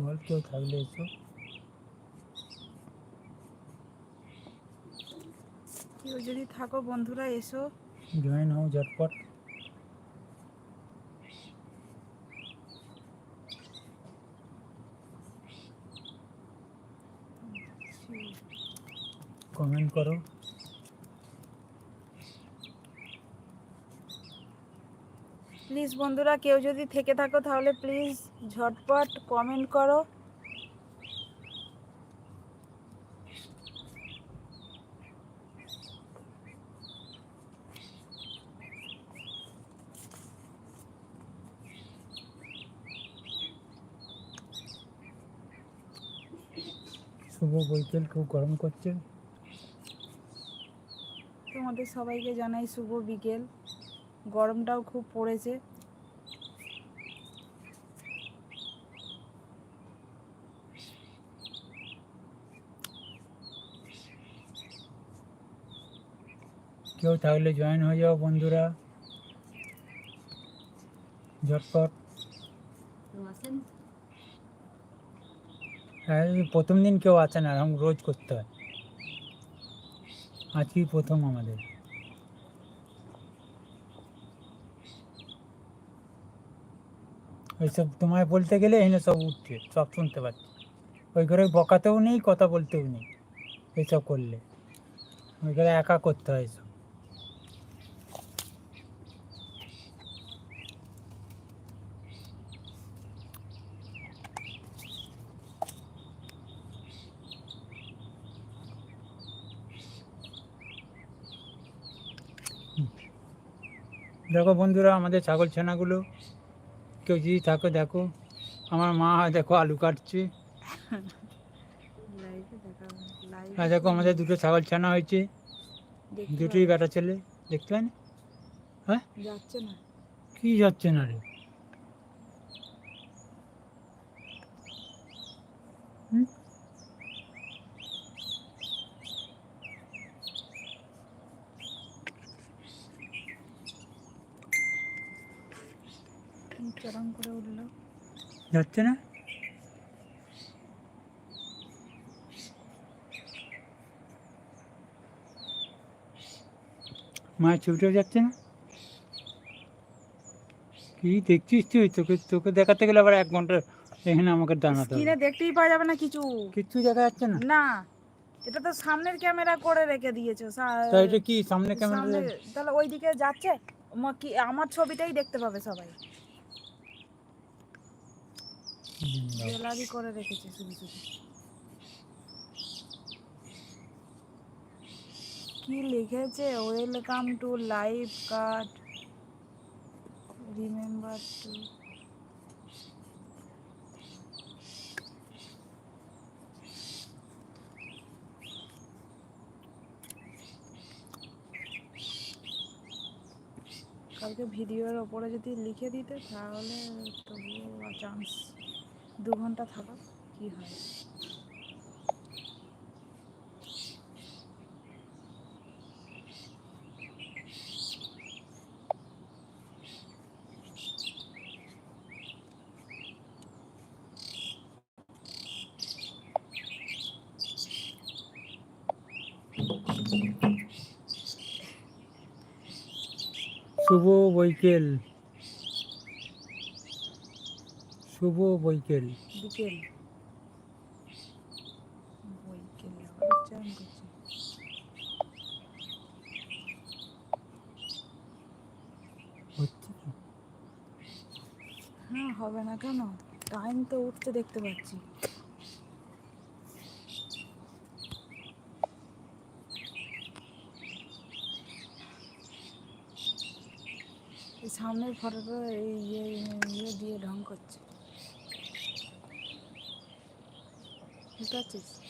বল কেউ থাকলে এসো। কেউ যদি থাকো বন্ধুরা এসো। জয়েন হও ঝটপট। কমেন্ট করো। প্লিজ বন্ধুরা কেউ যদি থেকে থাকো তাহলে প্লিজ ঝটপট কমেন্ট করো। শুভ বৈকাল খুব গরম করছে। তোমাদের সবাইকে জানাই শুভ বিকেল। গরমটাও খুব পড়েছে। কেউ থাকলে জয়েন হয়ে যাও বন্ধুরা। ঝটপট। হ্যাঁ প্রথম দিন কেউ আসে না এরকম রোজ করতে হয়। আজকেই প্রথম আমাদের। ওইসব তোমায় বলতে গেলে এনে সব উঠছে, সব শুনতে পাচ্ছি। ওই ঘরে বকাতেও নেই, কথা বলতেও নেই, এইসব করলে। ওই ঘরে একা করতে হয় এসব। দেখো বন্ধুরা, আমাদের ছাগল ছানাগুলো কেউ যদি থাকো দেখো আমার মা হয় দেখো আলু কাটছে। লাইভে দেখা আমাদের দুটো ছাগল ছানা হয়েছে। দুটোই বেটা ছেলে দেখতে পাই না? হ্যাঁ? যাচ্ছে না। কি যাচ্ছে না রে? চরম করে উঠল। যাচ্ছে না? মায়ের ছবিটাও যাচ্ছে না? কি দেখছিস তুই? তোকে তোকে দেখাতে গেলে আবার এক ঘণ্টা এখানে আমাকে দাঁড়াতে স্ক্রিনে দেখতেই পাওয়া যাবে না কিছু। কিচ্ছু দেখা যাচ্ছে না? না এটা তো সামনের ক্যামেরা করে রেখে দিয়েছ। সা- তা এটা কি সামনে ক্যামেরা তাহলে ওইদিকে যাচ্ছে। কি আমার ছবিটাই দেখতে পাবে সবাই। করে রেখেছে শুধু শুধু। কি লিখেছে? Welcome to live card remember to কালকে ভিডিওর ওপরে যদি লিখে দিতে, তাহলে তবুও চান্স দু ঘণ্টা থাকা কি হয়? শুভ বৈকেল। শুভ বৈকেল। বিকেল। বইকেল উচ্চারণ করছি। হচ্ছে হ্যাঁ হবে না কেন? টাইম তো উঠতে দেখতে পাচ্ছি। এই সামনের ফটোটা এই ইয়ে ইয়ে দিয়ে ঢং করছে। Who got this?